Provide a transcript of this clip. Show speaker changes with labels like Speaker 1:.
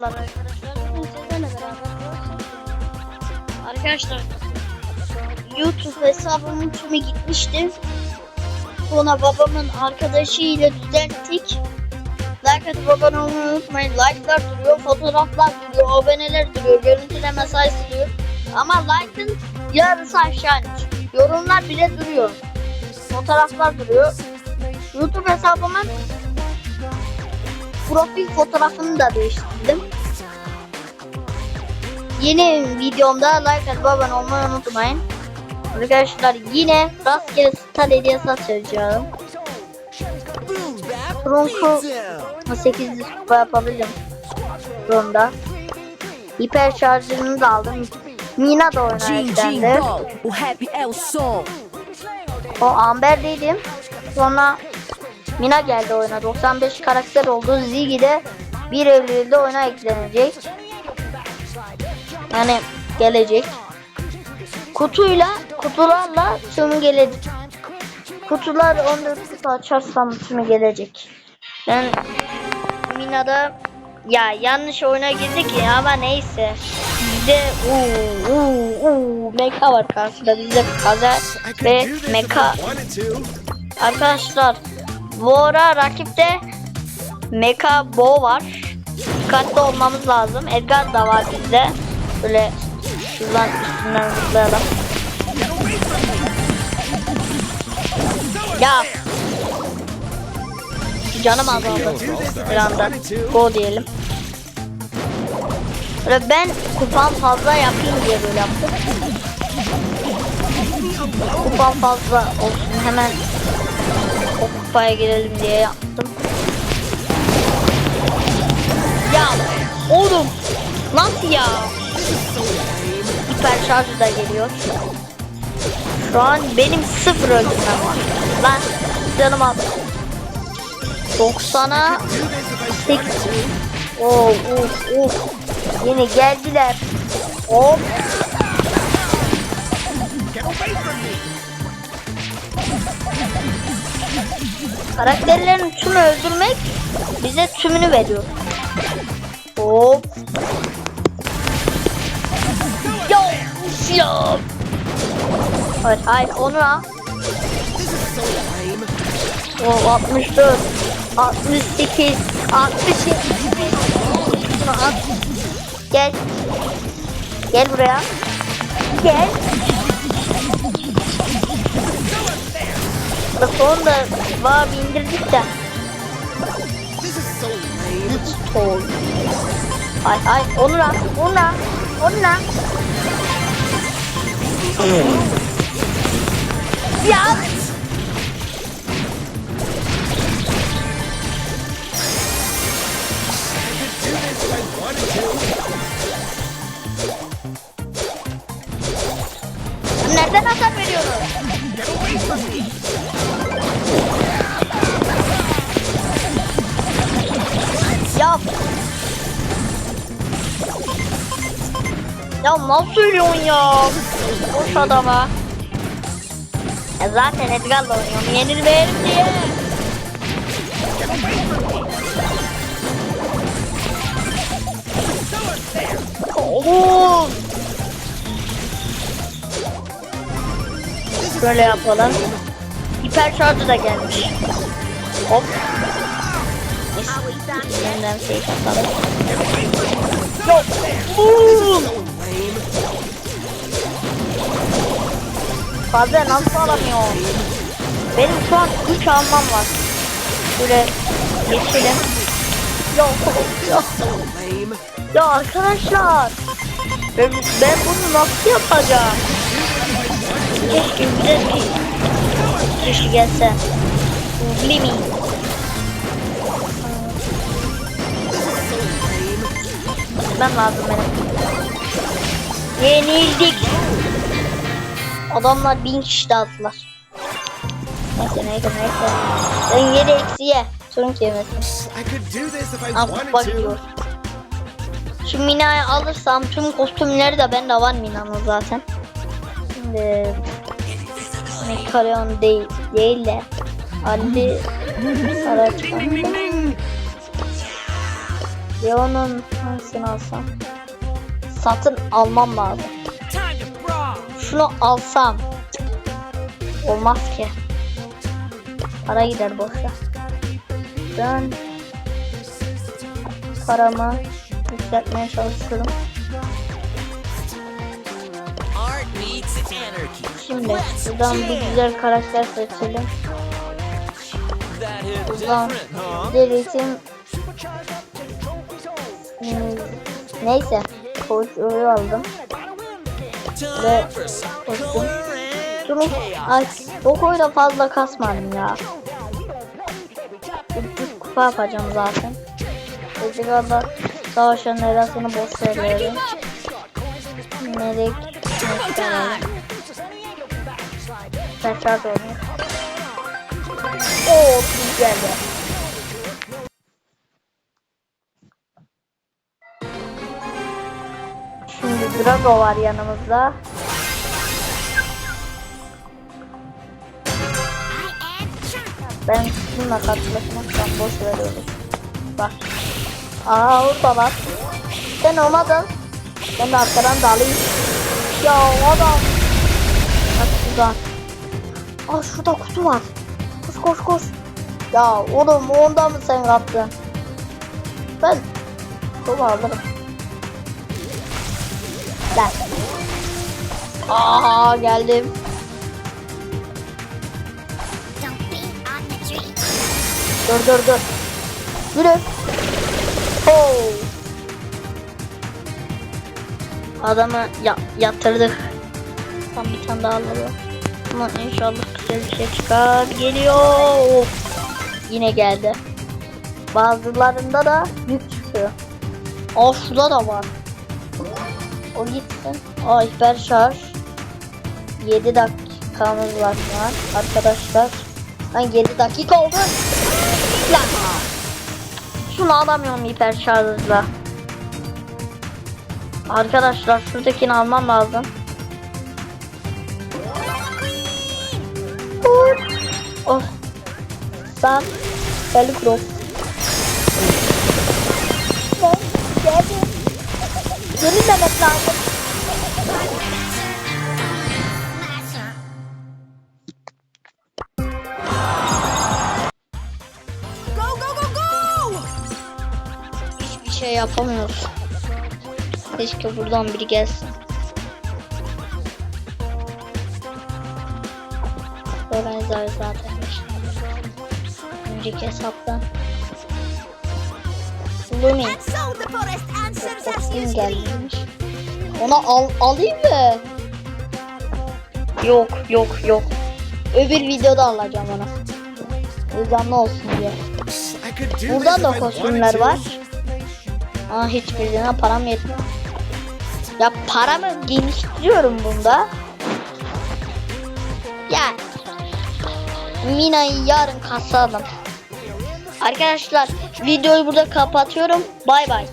Speaker 1: arkadaşlar. Arkadaşlar YouTube hesabımın tümü gitmişti. Sonra babamın arkadaşıyla düzelttik. Like atıp abone unutmayın. Like'lar duruyor, fotoğraflar duruyor, aboneler duruyor, görüntüleme sayısı duruyor. Ama like'ın yarısı aşağı. Yorumlar bile duruyor. Fotoğraflar duruyor. YouTube hesabımın profil fotoğrafını da değiştirdim. Yeni videomda like atıp abone olmayı unutmayın. Arkadaşlar yine rastgele star hediyesi atacağım. Trunku 8 kupa yapabilirim. Ronda. Hiper şarjını da aldım. Mina da
Speaker 2: Go, o.
Speaker 1: O Amber'deydim. Sonra Mina geldi oyuna. 95 karakter oldu. Ziggy de 1 Eylül'de oyuna eklenecek. Yani gelecek. Kutuyla, kutularla tüm gelecek. Kutular 14 kutu açarsam tümü gelecek. Ben Mina'da ya yanlış oyuna girdik ya ama neyse. Bizde uuu uuu uuu Meka var karşıda bizde Kazer ve Meka Arkadaşlar bu ara rakipte Mecha Bo var. Dikkatli olmamız lazım. Edgar da var bizde. Böyle şuradan üstünden zıplayalım. Ya. Canım azaldı. Bir anda. Go diyelim. Böyle ben kupam fazla yapayım diye böyle yaptım. Kupam fazla olsun hemen o kupaya girelim diye yaptım. Ya oğlum nasıl ya? Hiper şarjı da geliyor. Şu an benim sıfır öldürmem var. Lan canım al. 90'a 8. Oh oh oh. Yine geldiler. Hop. Karakterlerin tümü öldürmek bize tümünü veriyor. Hop. Yo, ya. Hayır, hayır, onu al. O 64, 68, 67. Bunu al. Gel. Gel buraya. Gel. Bak onu da var indirdik de. Stol. Ay ay onu al, onu al, onu al. Ya. Ya. Ya nasıl söylüyorsun ya? Boş adama. Ya zaten Edgar'la oynuyorum. Yenilmeyelim diye. Oğlum. Böyle yapalım. Hiper şarjı da gelmiş. Hop. Boom. Fazla nasıl alamıyor? Benim şu an 3 almam var. Böyle geçelim. Yok. Yok. Ya arkadaşlar. Ben, ben bunu nasıl yapacağım? Keşke güzel bir kişi gelse. Blimi. Ben lazım benim. Yenildik. Adamlar bin kişi dağıttılar. Neyse neyse neyse. Sen yedi eksiye. Sorun. Al kupa gidiyor. Şu Mina'yı alırsam tüm kostümleri de bende var Mina'nın zaten. Şimdi Mekaleon değil, değil de Ali araç Leon'un hangisini alsam? Satın almam lazım. Şunu alsam. Olmaz ki. Para gider boşa. Ben paramı yükseltmeye çalışıyorum. Şimdi
Speaker 2: Let's
Speaker 1: şuradan bir güzel karakter seçelim. Buradan deritim Hmm, neyse koşuyu aldım.
Speaker 2: Some
Speaker 1: Koştum. Şunu ay Boko'yla fazla kasmadım ya. 300 kupa yapacağım zaten. Ezreal'da savaşan erasını boş veriyorum. Melek. Tekrar oynuyor. Oo bir Drago var yanımızda. Ben sizinle karşılaşmaktan boş veriyorum. Bak. Aa orada bak. Sen olmadın. Ben de arkadan dalayım. Ya adam. Bak şuradan. Aa şurada kutu var. Koş koş koş. Ya oğlum onda mı sen kaptın? Ben kutu alırım. Lan. Aa geldim. Dur dur dur. Yürü. Oh. Adamı ya yatırdık. Tam bir tane daha alalım. Ama inşallah güzel bir şey çıkar. Geliyor. Yine geldi. Bazılarında da yük çıkıyor. Aa şurada da var. O gitsin. Aa hiper şarj. 7 dakikamız var şu an arkadaşlar. Ben 7 dakika oldu. Lan. Şunu alamıyorum hiper şarjla. Arkadaşlar şuradakini almam lazım. Of. Of. Sen Yenilmemek lazım.
Speaker 2: Go, go, go, go!
Speaker 1: Hiçbir şey yapamıyoruz. Keşke buradan biri gelsin. Organizer zaten. Önceki hesaptan. Lumi. Kostüm gelmiş. Ona al alayım mı? Yok yok yok. Öbür videoda alacağım ona. Heyecanlı olsun diye. Burada da kostümler var. Ama hiçbirine param yetmiyor. Ya paramı geliştiriyorum bunda. Ya Mina'yı yarın kasalım. Arkadaşlar videoyu burada kapatıyorum. Bay bay.